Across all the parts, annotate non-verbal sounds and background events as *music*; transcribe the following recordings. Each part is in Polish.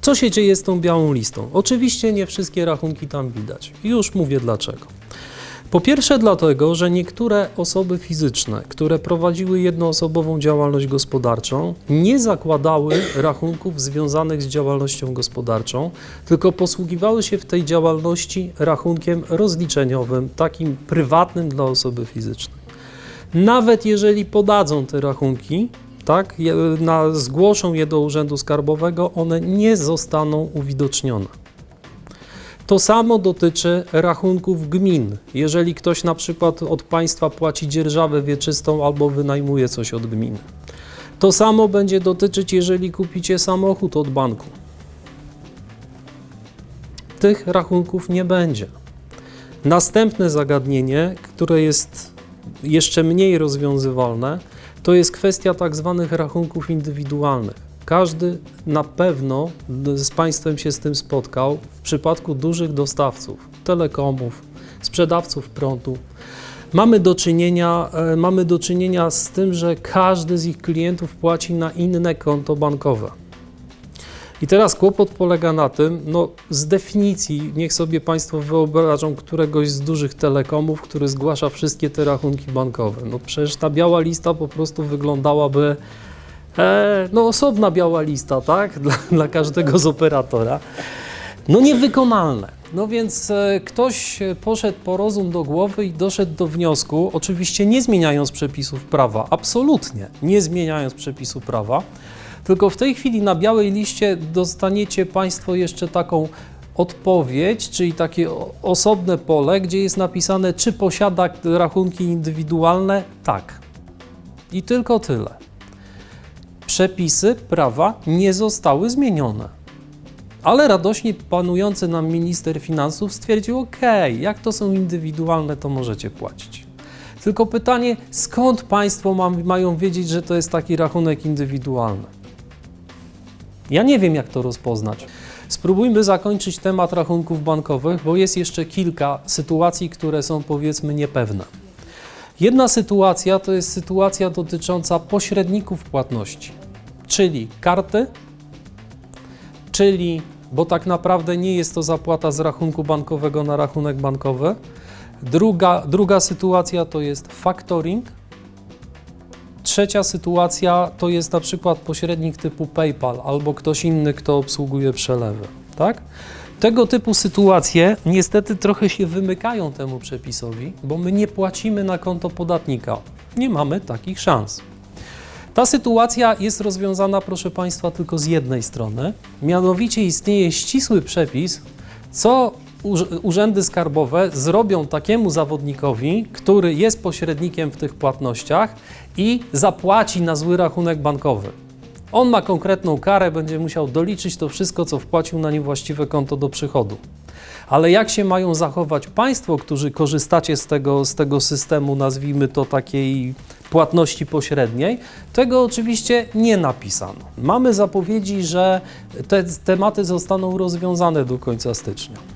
Co się dzieje z tą białą listą? Oczywiście nie wszystkie rachunki tam widać. Już mówię dlaczego. Po pierwsze dlatego, że niektóre osoby fizyczne, które prowadziły jednoosobową działalność gospodarczą, nie zakładały rachunków związanych z działalnością gospodarczą, tylko posługiwały się w tej działalności rachunkiem rozliczeniowym, takim prywatnym dla osoby fizycznej. Nawet jeżeli podadzą te rachunki, tak, na, zgłoszą je do Urzędu Skarbowego, one nie zostaną uwidocznione. To samo dotyczy rachunków gmin. Jeżeli ktoś na przykład od państwa płaci dzierżawę wieczystą albo wynajmuje coś od gminy. To samo będzie dotyczyć, jeżeli kupicie samochód od banku. Tych rachunków nie będzie. Następne zagadnienie, które jest jeszcze mniej rozwiązywalne, to jest kwestia tak zwanych rachunków indywidualnych. Każdy na pewno z Państwem się z tym spotkał w przypadku dużych dostawców, telekomów, sprzedawców prądu. Mamy do, czynienia, e, mamy do czynienia z tym, że każdy z ich klientów płaci na inne konto bankowe. I teraz kłopot polega na tym, no z definicji, niech sobie Państwo wyobrażą któregoś z dużych telekomów, który zgłasza wszystkie te rachunki bankowe. No przecież ta biała lista po prostu wyglądałaby, e, no osobna biała lista, tak, *laughs* dla, dla każdego z operatora. No niewykonalne. No więc e, ktoś poszedł po rozum do głowy i doszedł do wniosku, oczywiście nie zmieniając przepisów prawa, absolutnie nie zmieniając przepisu prawa, tylko w tej chwili na białej liście dostaniecie Państwo jeszcze taką odpowiedź, czyli takie osobne pole, gdzie jest napisane, czy posiada rachunki indywidualne. Tak. I tylko tyle. Przepisy prawa nie zostały zmienione. Ale radośnie panujący nam minister finansów stwierdził: OK, jak to są indywidualne, to możecie płacić. Tylko pytanie, skąd państwo mam, mają wiedzieć, że to jest taki rachunek indywidualny? Ja nie wiem, jak to rozpoznać. Spróbujmy zakończyć temat rachunków bankowych, bo jest jeszcze kilka sytuacji, które są powiedzmy niepewne. Jedna sytuacja to jest sytuacja dotycząca pośredników płatności, czyli karty, czyli, bo tak naprawdę nie jest to zapłata z rachunku bankowego na rachunek bankowy. Druga, druga sytuacja to jest factoring. Trzecia sytuacja to jest na przykład pośrednik typu PayPal albo ktoś inny, kto obsługuje przelewy. Tak? Tego typu sytuacje niestety trochę się wymykają temu przepisowi, bo my nie płacimy na konto podatnika. Nie mamy takich szans. Ta sytuacja jest rozwiązana, proszę Państwa, tylko z jednej strony. Mianowicie istnieje ścisły przepis, co urzędy skarbowe zrobią takiemu zawodnikowi, który jest pośrednikiem w tych płatnościach i zapłaci na zły rachunek bankowy. On ma konkretną karę, będzie musiał doliczyć to wszystko, co wpłacił na niewłaściwe konto do przychodu. Ale jak się mają zachować Państwo, którzy korzystacie z tego, z tego systemu, nazwijmy to takiej płatności pośredniej, tego oczywiście nie napisano. Mamy zapowiedzi, że te tematy zostaną rozwiązane do końca stycznia.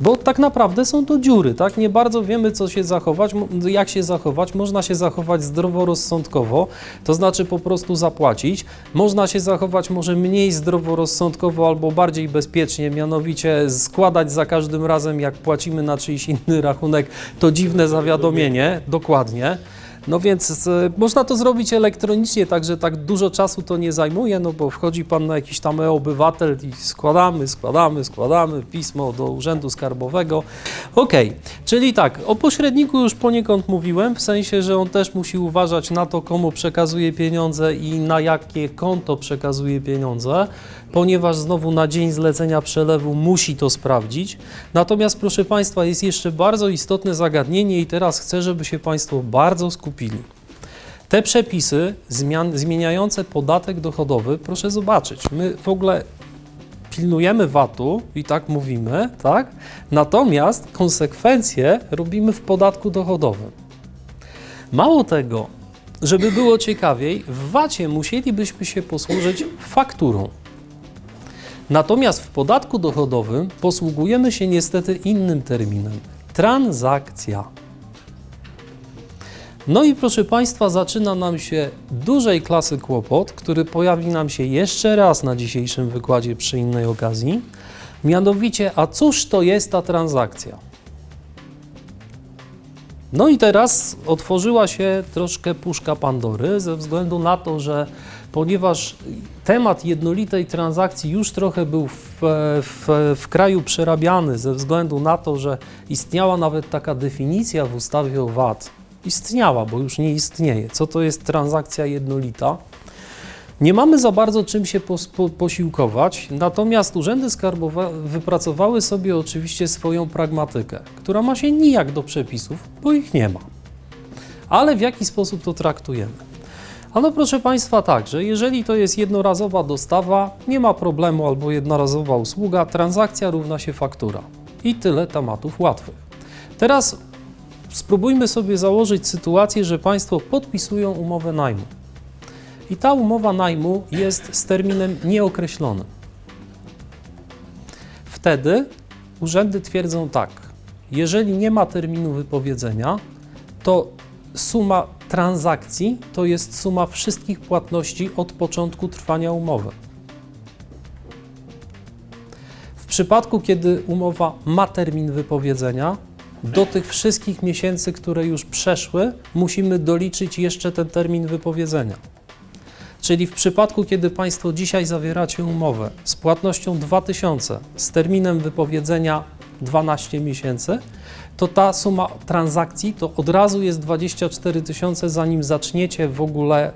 Bo tak naprawdę są to dziury, tak? Nie bardzo wiemy, co się zachować, jak się zachować. Można się zachować zdroworozsądkowo, to znaczy po prostu zapłacić. Można się zachować może mniej zdroworozsądkowo albo bardziej bezpiecznie, mianowicie składać za każdym razem, jak płacimy na czyjś inny rachunek, to dziwne zawiadomienie, dokładnie. No więc e, można to zrobić elektronicznie, także tak dużo czasu to nie zajmuje, no bo wchodzi Pan na jakiś tam e-obywatel i składamy, składamy, składamy pismo do Urzędu Skarbowego. Okej, czyli tak, o pośredniku już poniekąd mówiłem, w sensie, że on też musi uważać na to, komu przekazuje pieniądze i na jakie konto przekazuje pieniądze, ponieważ znowu na dzień zlecenia przelewu musi to sprawdzić. Natomiast, proszę Państwa, jest jeszcze bardzo istotne zagadnienie i teraz chcę, żeby się Państwo bardzo skupili. Te przepisy zmian, zmieniające podatek dochodowy, proszę zobaczyć, my w ogóle pilnujemy VAT-u i tak mówimy, tak? Natomiast konsekwencje robimy w podatku dochodowym. Mało tego, żeby było ciekawiej, w VAT-ie musielibyśmy się posłużyć fakturą. Natomiast w podatku dochodowym posługujemy się niestety innym terminem transakcja. No i proszę Państwa, zaczyna nam się dużej klasy kłopot, który pojawi nam się jeszcze raz na dzisiejszym wykładzie przy innej okazji. Mianowicie, a cóż to jest ta transakcja? No i teraz otworzyła się troszkę puszka Pandory ze względu na to, że ponieważ temat jednolitej transakcji już trochę był w, w, w kraju przerabiany ze względu na to, że istniała nawet taka definicja w ustawie o VAT. Istniała, bo już nie istnieje. Co to jest transakcja jednolita? Nie mamy za bardzo czym się pos, po, posiłkować, natomiast urzędy skarbowe wypracowały sobie oczywiście swoją pragmatykę, która ma się nijak do przepisów, bo ich nie ma. Ale w jaki sposób to traktujemy? Ano proszę Państwa tak, że jeżeli to jest jednorazowa dostawa, nie ma problemu albo jednorazowa usługa, transakcja równa się faktura. I tyle tematów łatwych. Teraz spróbujmy sobie założyć sytuację, że Państwo podpisują umowę najmu. I ta umowa najmu jest z terminem nieokreślonym. Wtedy urzędy twierdzą tak: jeżeli nie ma terminu wypowiedzenia, to suma transakcji to jest suma wszystkich płatności od początku trwania umowy. W przypadku, kiedy umowa ma termin wypowiedzenia, do tych wszystkich miesięcy, które już przeszły, musimy doliczyć jeszcze ten termin wypowiedzenia. Czyli w przypadku, kiedy Państwo dzisiaj zawieracie umowę z płatnością 2000 z terminem wypowiedzenia 12 miesięcy, to ta suma transakcji to od razu jest 24 tysiące, zanim zaczniecie w ogóle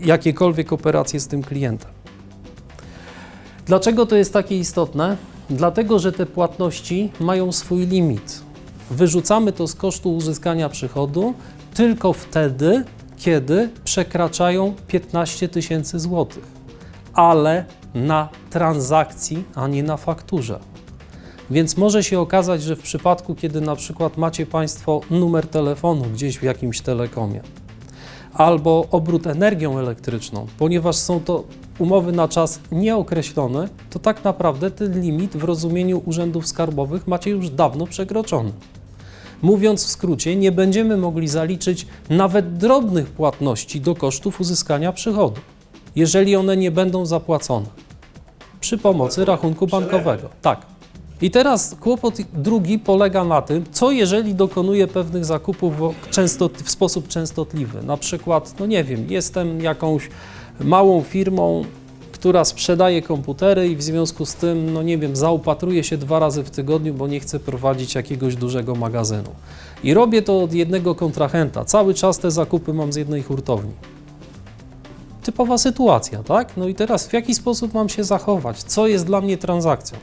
jakiekolwiek operacje z tym klientem. Dlaczego to jest takie istotne? Dlatego, że te płatności mają swój limit. Wyrzucamy to z kosztu uzyskania przychodu tylko wtedy, kiedy przekraczają 15 tysięcy złotych, ale na transakcji, a nie na fakturze. Więc może się okazać, że w przypadku, kiedy na przykład macie Państwo numer telefonu gdzieś w jakimś telekomie, albo obrót energią elektryczną, ponieważ są to umowy na czas nieokreślony, to tak naprawdę ten limit w rozumieniu urzędów skarbowych macie już dawno przekroczony. Mówiąc w skrócie, nie będziemy mogli zaliczyć nawet drobnych płatności do kosztów uzyskania przychodu, jeżeli one nie będą zapłacone przy pomocy rachunku bankowego. Tak. I teraz kłopot drugi polega na tym, co jeżeli dokonuję pewnych zakupów w, sposób częstotliwy. Na przykład, no nie wiem, jestem jakąś małą firmą, która sprzedaje komputery i w związku z tym, no nie wiem, zaopatruję się dwa razy w tygodniu, bo nie chcę prowadzić jakiegoś dużego magazynu. I robię to od jednego kontrahenta. Cały czas te zakupy mam z jednej hurtowni. Typowa sytuacja, tak? No i teraz w jaki sposób mam się zachować? Co jest dla mnie transakcją?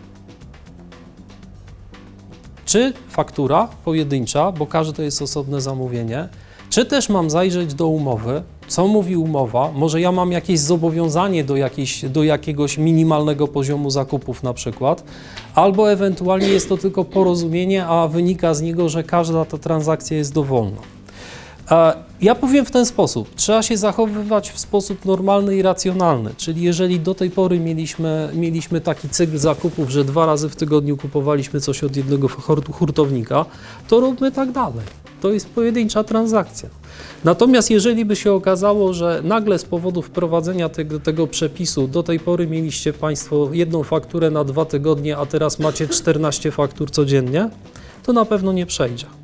Czy faktura pojedyncza, bo każde to jest osobne zamówienie, czy też mam zajrzeć do umowy, co mówi umowa, może ja mam jakieś zobowiązanie do, jakiejś, do jakiegoś minimalnego poziomu zakupów na przykład, albo ewentualnie jest to tylko porozumienie, a wynika z niego, że każda ta transakcja jest dowolna. Ja powiem w ten sposób, trzeba się zachowywać w sposób normalny i racjonalny, czyli jeżeli do tej pory mieliśmy, mieliśmy taki cykl zakupów, że dwa razy w tygodniu kupowaliśmy coś od jednego hurt- hurtownika, to róbmy tak dalej. To jest pojedyncza transakcja. Natomiast jeżeli by się okazało, że nagle z powodu wprowadzenia tego, tego przepisu do tej pory mieliście Państwo jedną fakturę na dwa tygodnie, a teraz macie 14 faktur codziennie, to na pewno nie przejdzie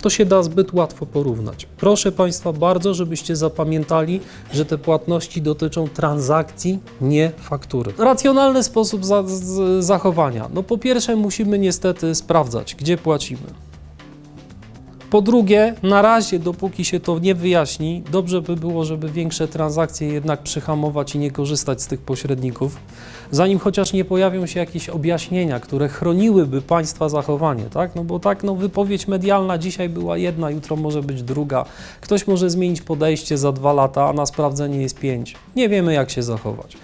to się da zbyt łatwo porównać. Proszę Państwa bardzo, żebyście zapamiętali, że te płatności dotyczą transakcji, nie faktury. Racjonalny sposób za, zachowania. No po pierwsze musimy niestety sprawdzać, gdzie płacimy. Po drugie, na razie, dopóki się to nie wyjaśni, dobrze by było, żeby większe transakcje jednak przyhamować i nie korzystać z tych pośredników, zanim chociaż nie pojawią się jakieś objaśnienia, które chroniłyby Państwa zachowanie, tak? No bo tak, no wypowiedź medialna dzisiaj była jedna, jutro może być druga. Ktoś może zmienić podejście za dwa lata, a na sprawdzenie jest pięć. Nie wiemy, jak się zachować.